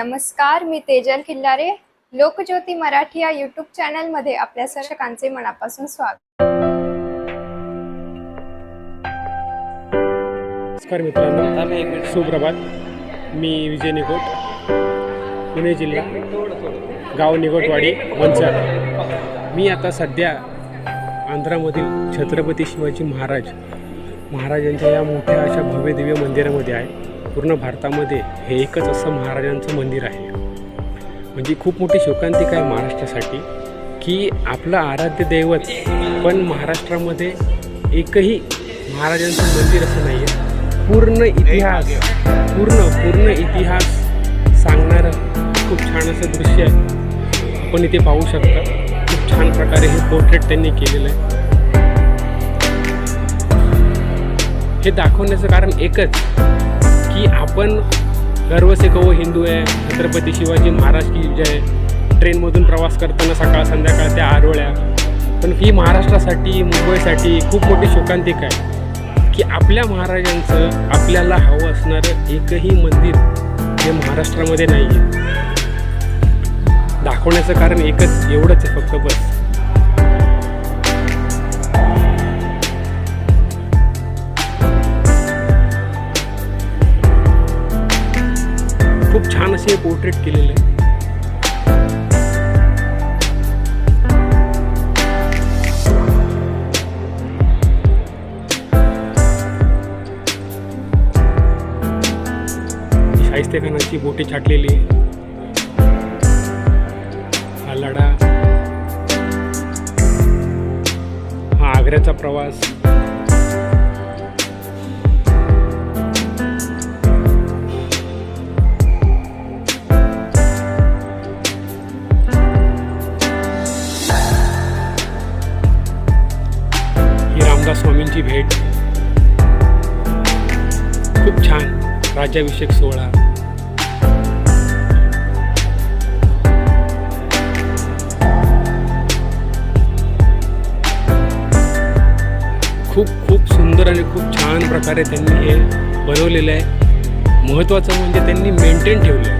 नमस्कार मी तेजल खिल्लारे. लोकज्योती मराठी या यूट्यूब चॅनलमध्ये आपल्या सर्वकांचे मनापासून स्वागत. नमस्कार मित्रांनो सुप्रभात. मी विजय निकोट पुणे जिल्हा गाव निकोटवाडी मंचर मी आता सध्या आंध्रामधील छत्रपती शिवाजी महाराज महाराजांच्या या मोठ्या अशा भव्य दिव्य मंदिरामध्ये आहे. पूर्ण भारतामध्ये हे एकच असं महाराजांचं मंदिर आहे. म्हणजे खूप मोठी शोकांतिका आहे महाराष्ट्रासाठी की आपलं आराध्य दैवत पण महाराष्ट्रामध्ये एकही महाराजांचं मंदिर असं नाही आहे पूर्ण इतिहास पूर्ण पूर्ण इतिहास सांगणारं खूप छान असं दृश्य आहे. आपण इथे पाहू शकता खूप छान प्रकारे हे पोर्ट्रेट त्यांनी केलेलं आहे. हे दाखवण्याचं कारण एकच आपण गर्व से कहो हिंदू आहे छत्रपती शिवाजी महाराज की जय। ट्रेनमधून प्रवास करताना सकाळ संध्याकाळ त्या आरोळ्या पण ही महाराष्ट्रासाठी मुंबईसाठी खूप मोठी शोकांतिक आहे की आपल्या महाराजांचं आपल्याला हवं असणारं एकही मंदिर हे महाराष्ट्रामध्ये नाही आहे दाखवण्याचं कारण एकच एवढंच आहे फक्त बस. हे पोर्ट्रेट केलेलं आहे. शाहिस्तेखानाची बोटे बोटी छाटलेली आहे. हा लढा. हा आग्र्याचा प्रवास. रामदास भेट. खूप छान. राज्याभिषेक सोहळा. खूप खूप सुंदर आणि खूप छान प्रकारे त्यांनी हे बनवलेलं आहे. महत्त्वाचं म्हणजे त्यांनी मेंटेन ठेवलं आहे.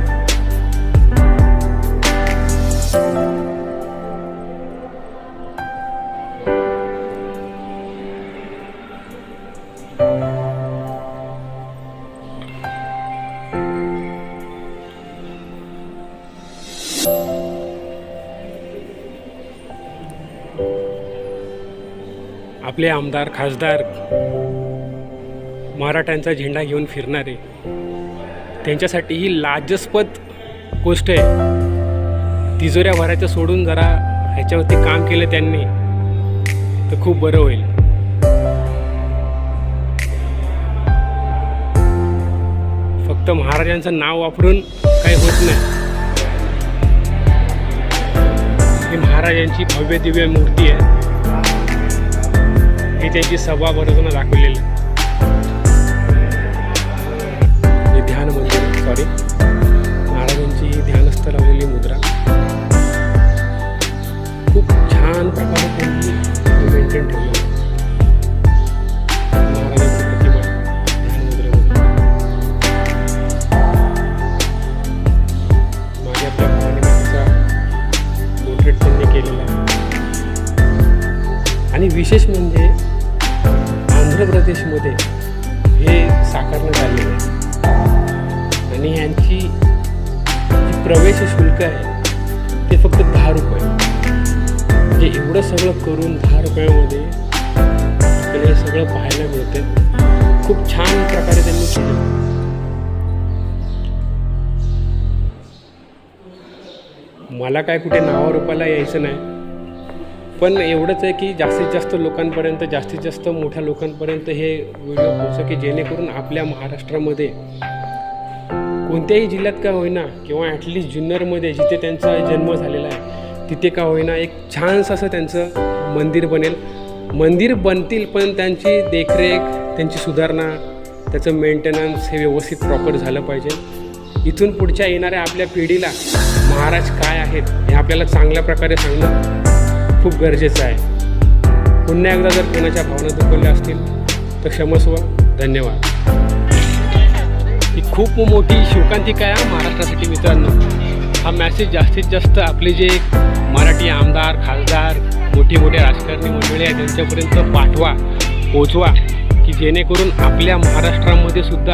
आपले आमदार खासदार मराठ्यांचा झेंडा घेऊन फिरणारे त्यांच्यासाठी ही लाजस्पद गोष्ट आहे. तिजोऱ्या भरायचं सोडून जरा ह्याच्यावरती काम केलं त्यांनी तर खूप बरं होईल. फक्त महाराजांचं नाव वापरून काही होत नाही. ही महाराजांची भव्य दिव्य मूर्ती आहे. हे त्यांची सभा भरताना दाखवलेली. हे ध्यान मंदिर सॉरी महाराजांची ध्यानस्थ लावलेली मुद्रा. खूप छान प्रकारे त्यांनी मेंटेन ठेवलं. महाराजांची प्रतिमा ध्यान मुद्रेमध्ये. पोर्ट्रेट त्यांनी केलेला आणि विशेष म्हणजे प्रदेशमध्ये हे साकारण्यात आलेलं आहे. आणि यांची जी प्रवेश शुल्क आहे ते फक्त दहा रुपये. म्हणजे एवढं सगळं करून दहा रुपयामध्ये आपल्याला हे सगळं पाहायला मिळतं खूप छान प्रकारे त्यांनी केलं. मला काय कुठे नावारूपाला यायचं नाही. पण एवढंच आहे की जास्तीत जास्त लोकांपर्यंत जास्तीत जास्त मोठ्या लोकांपर्यंत हे व्हिडिओ पोहोचव की जेणेकरून आपल्या महाराष्ट्रामध्ये कोणत्याही जिल्ह्यात का होईना किंवा ॲटलिस्ट जुन्नरमध्ये जिथे त्यांचा जन्म झालेला आहे तिथे का होईना एक छानसं असं त्यांचं मंदिर बनेल. मंदिर बनतील पण त्यांची देखरेख त्यांची सुधारणा त्याचं मेंटेनन्स हे व्यवस्थित प्रॉपर झालं पाहिजे. इथून पुढच्या येणाऱ्या आपल्या पिढीला महाराज काय आहेत हे आपल्याला चांगल्या प्रकारे सांगणं खूप गरजेचं आहे. पुन्हा एकदा जर कोणाच्या भावना दुखवल्या असतील तर क्षमस्व धन्यवाद. ही खूप मोठी शोकांतिका आहे महाराष्ट्रासाठी मित्रांनो. हा मॅसेज जास्तीत जास्त आपले जे मराठी आमदार खासदार मोठी मोठे राजकारणी मंडळी आहेत त्यांच्यापर्यंत पाठवा पोचवा की जेणेकरून आपल्या महाराष्ट्रामध्ये सुद्धा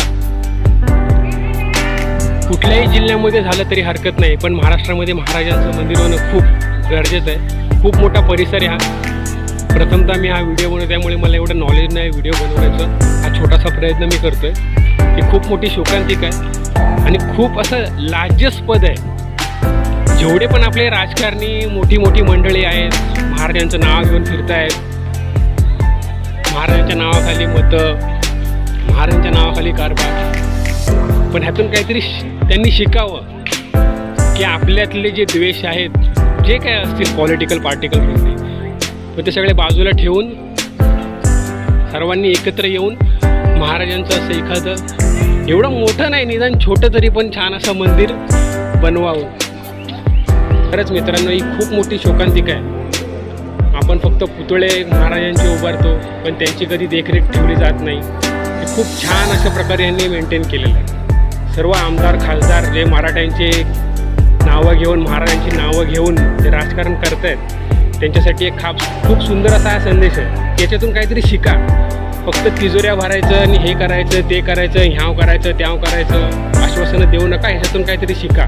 कुठल्याही जिल्ह्यामध्ये झालं तरी हरकत नाही. पण महाराष्ट्रामध्ये महाराजांचं मंदिर होणं खूप गरजेचं आहे. खूप मोठा परिसर आहे हा. प्रथमतः मी हा व्हिडिओ बनवतो त्यामुळे मला एवढं नॉलेज नाही व्हिडिओ बनवण्याचं. हा छोटासा प्रयत्न मी करतोय ही खूप मोठी शोकांतिका आहे. आणि खूप असं लाज्यस्पद आहे. जेवढे पण आपले राजकारणी मोठी मोठी मंडळी आहेत महाराजांचं नाव घेऊन फिरतायत महाराजांच्या नावाखाली मतं महाराजांच्या नावाखाली कारभार. पण ह्यातून काहीतरी श- त्यांनी शिकावं की आपल्यातले जे द्वेष आहेत जे काय असतील पॉलिटिकल पार्टिकल मग ते सगळे बाजूला ठेवून सर्वांनी एकत्र येऊन महाराजांचं असं एखादं एवढं मोठं नाही निदान छोटं तरी पण छान असं मंदिर बनवावं. खरंच मित्रांनो ही खूप मोठी शोकांतिका आहे. आपण फक्त पुतळे महाराजांचे उभारतो पण त्यांची कधी देखरेख ठेवली जात नाही. हे खूप छान अशा प्रकारे यांनी मेंटेन केलेलं आहे. सर्व आमदार खासदार जे मराठ्यांचे नावं घेऊन महाराजांची नावं घेऊन ते राजकारण करत आहेत त्यांच्यासाठी एक खाप खूप सुंदर असा हा संदेश आहे. याच्यातून काहीतरी शिका. फक्त तिजोऱ्या भरायचं आणि हे करायचं ते करायचं ह्याव करायचं त्याव करायचं आश्वासनं देऊ नका ह्याच्यातून काहीतरी शिका.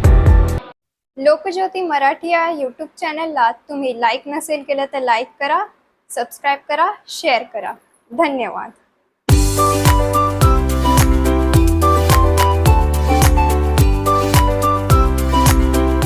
लोकज्योती मराठी या यूट्यूब चॅनलला तुम्ही लाईक नसेल केलं तर लाईक करा सबस्क्राईब करा शेअर करा. धन्यवाद.